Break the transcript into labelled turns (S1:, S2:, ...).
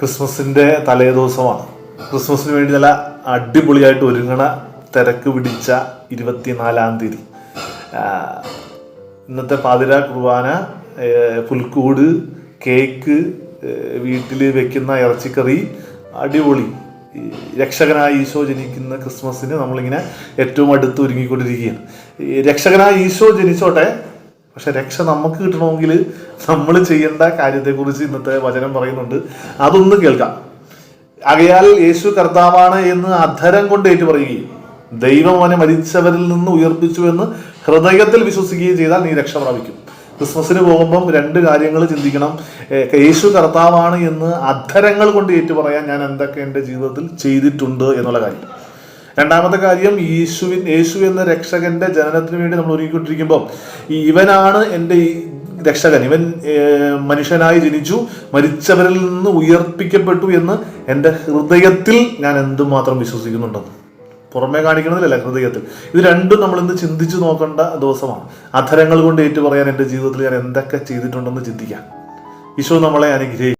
S1: ക്രിസ്മസിന്റെ തലേദിവസമാണ്. ക്രിസ്മസിന് വേണ്ടി നല്ല അടിപൊളിയായിട്ട് ഒരുങ്ങണ തിരക്ക് പിടിച്ച ഇരുപത്തിനാലാം തീയതി. ഇന്നത്തെ പാതിര കുർബാന പുൽക്കൂട് കേക്ക് വീട്ടിൽ വെക്കുന്ന ഇറച്ചിക്കറി അടിപൊളി. രക്ഷകനായ ഈശോ ജനിക്കുന്ന ക്രിസ്മസിന് നമ്മളിങ്ങനെ ഏറ്റവും അടുത്ത് ഒരുങ്ങിക്കൊണ്ടിരിക്കുകയാണ്. രക്ഷകനായ ഈശോ ജനിച്ചോട്ടെ പക്ഷെ രക്ഷ നമുക്ക് കിട്ടണമെങ്കിൽ നമ്മൾ ചെയ്യേണ്ട കാര്യത്തെക്കുറിച്ച് ഇന്നത്തെ വചനം പറയുന്നുണ്ട്. അതൊന്ന് കേൾക്കാം. ആകയാൽ യേശു കർത്താവാണ് എന്ന് അധരം കൊണ്ട് ഏറ്റു പറയുകയും ദൈവം അവനെ മരിച്ചവരിൽ നിന്ന് ഉയർപ്പിച്ചു എന്ന് ഹൃദയത്തിൽ വിശ്വസിക്കുകയും ചെയ്താൽ നീ രക്ഷ പ്രാപിക്കും. ക്രിസ്മസിന് പോകുമ്പം രണ്ട് കാര്യങ്ങൾ ചിന്തിക്കണം. യേശു കർത്താവാണ് എന്ന് അധരങ്ങൾ കൊണ്ട് ഏറ്റു പറയാൻ ഞാൻ എന്തൊക്കെ എന്റെ ജീവിതത്തിൽ ചെയ്തിട്ടുണ്ട് എന്നുള്ള കാര്യം. രണ്ടാമത്തെ കാര്യം യേശുവിൻ യേശു എന്ന രക്ഷകന്റെ ജനനത്തിന് വേണ്ടി നമ്മൾ ഒരുക്കിക്കൊണ്ടിരിക്കുമ്പോൾ ഇവനാണ് എന്റെ ഈ രക്ഷകൻ. ഇവൻ മനുഷ്യനായി ജനിച്ചു മരിച്ചവരിൽ നിന്ന് ഉയർപ്പിക്കപ്പെട്ടു എന്ന് എന്റെ ഹൃദയത്തിൽ ഞാൻ എന്തുമാത്രം വിശ്വസിക്കുന്നുണ്ടെന്ന് പുറമേ കാണിക്കണതിലല്ല ഹൃദയത്തിൽ. ഇത് രണ്ടും നമ്മൾ ഇന്ന് ചിന്തിച്ചു നോക്കേണ്ട ദിവസമാണ്. അധരങ്ങൾ കൊണ്ട് ഏറ്റു പറയാൻ എന്റെ ജീവിതത്തിൽ ഞാൻ എന്തൊക്കെ ചെയ്തിട്ടുണ്ടെന്ന് ചിന്തിക്കാം. ഈശോ നമ്മളെ അനുഗ്രഹിക്കും.